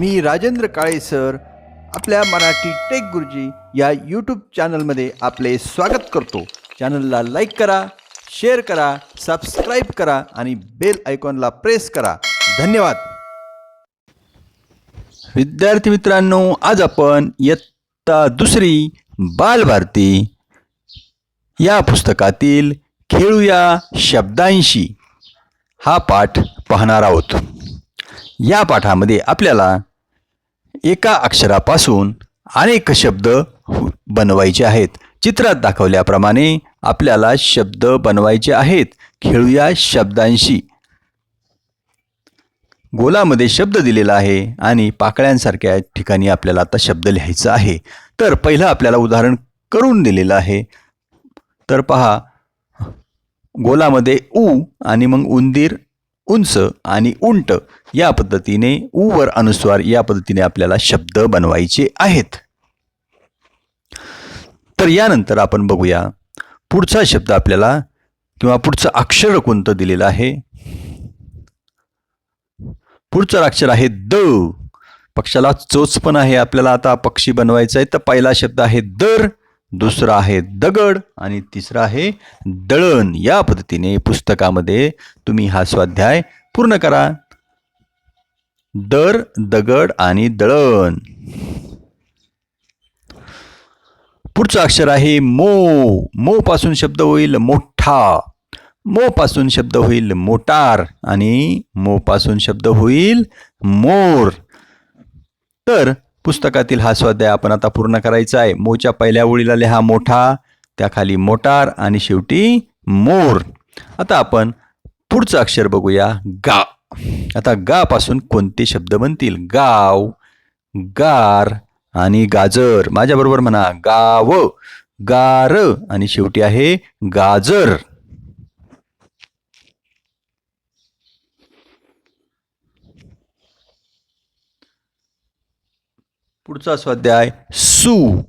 मी Rajendra Kale sir आपल्या Marathi take गुरुजी या यूट्यूब चॅनलमध्ये आपले स्वागत करतो. चॅनलला लाईक करा शेअर करा सबस्क्राईब करा आणि बेल आयकॉनला प्रेस करा. धन्यवाद. विद्यार्थी मित्रांनो आज आपण इयत्ता दुसरी बालभारती या पुस्तकातील खेळूया शब्दांशी. हा पाठ पाहणार आहोत. या पाठामध्ये आपल्याला एका अक्षरापासून अनेक शब्द बनवायचे आहेत. चित्रात दाखवल्याप्रमाणे आपल्याला शब्द बनवायचे आहेत. खेळूया शब्दांशी. गोलामध्ये शब्द दिलेला आहे आणि पाकळ्यांसारख्या ठिकाणी आपल्याला आता शब्द लिहायचा आहे. तर पहिलं आपल्याला उदाहरण करून दिलेलं आहे. तर पहा गोलामध्ये ऊ आणि मग उंदीर उंच आणि उंट या पद्धतीने उवर अनुस्वार या पद्धतीने आपल्याला शब्द बनवायचे आहेत. तर यानंतर आपण बघूया पुढचा शब्द आपल्याला किंवा पुढचं अक्षर कोणतं दिलेलं आहे? पुढचं अक्षर आहे द. पक्षाला चोच पण आहे आपल्याला आता पक्षी बनवायचा आहे तर पहिला शब्द आहे दर. दुसरा आहे दगड आणि तिसरा आहे दळण. या पद्धतीने पुस्तकामध्ये तुम्ही हा स्वाध्याय पूर्ण करा. दर दगड आणि दळण. पुढचं अक्षर आहे मो. मो पासून शब्द होईल मोठा. मो पासून शब्द होईल मोटार आणि मो पासून शब्द होईल मोर. तर पुस्तकातील हा स्वाध्याय आपण आता पूर्ण करायचा आहे. मोच्या पहिल्या ओळीला लिहा मोठा त्याखाली मोटार आणि शेवटी मोर. आता आपण पुढचं अक्षर बघूया गा. आता गा पासून कोणते शब्द बनतील? गाव गार आणि गाजर. माझ्याबरोबर म्हणा गाव. गार आणि शेवटी आहे गाजर. पुढचा स्वाध्याय सु.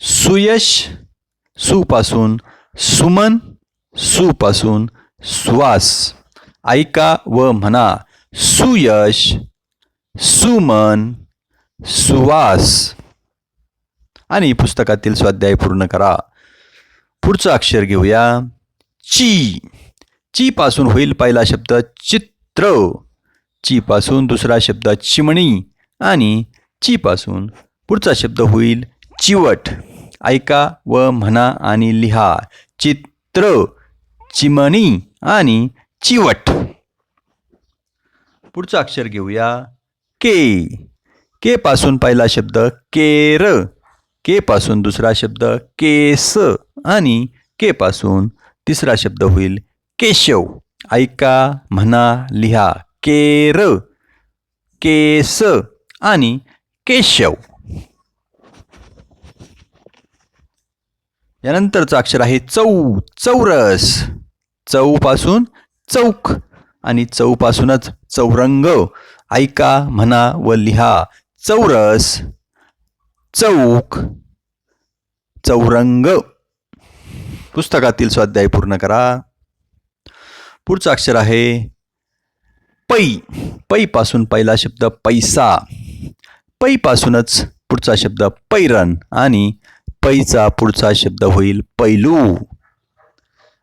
सुयश सुपासून सुमन सुपासून श्वास ऐका व म्हणा. सुयश सुमन सुवास. आणि पुस्तकातील स्वाध्याय पूर्ण करा. पुढचं अक्षर घेऊया. ची. ची पासून होईल पहिला शब्द चित्र. ची पासून दुसरा शब्द चिमणी. आणि चीपासून पुढचा शब्द होईल चिवट. ऐका व म्हणा आणि लिहा. चित्र चिमणी आणि चिवट. पुढचं अक्षर घेऊया. के. के पासून पहिला शब्द केर. के पासून दुसरा शब्द केस आणि के पासून तिसरा शब्द होईल केशव. ऐका म्हणा लिहा. केर केस आणि केशव. यानंतरचं अक्षर आहे चौ चौरस. चौपासून चौक आणि चौपासूनच चौरंग. ऐका म्हणा व लिहा. चौरस चौक चौरंग. पुस्तकातील स्वाध्याय पूर्ण करा. पुढचं अक्षर आहे पै. पैपासून पहिला शब्द पैसा. पैपासूनच पुढचा शब्द पैरण आणि पैचा पुढचा शब्द होईल पैलू.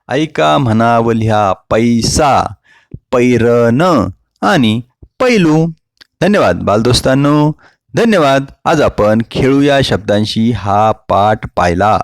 ऐका म्हणा लिहा पैसा पैरण आणि पैलू. धन्यवाद बालदोस्तांनो. धन्यवाद. आज आपण खेळूया शब्दांशी हा पाठ पाहिला.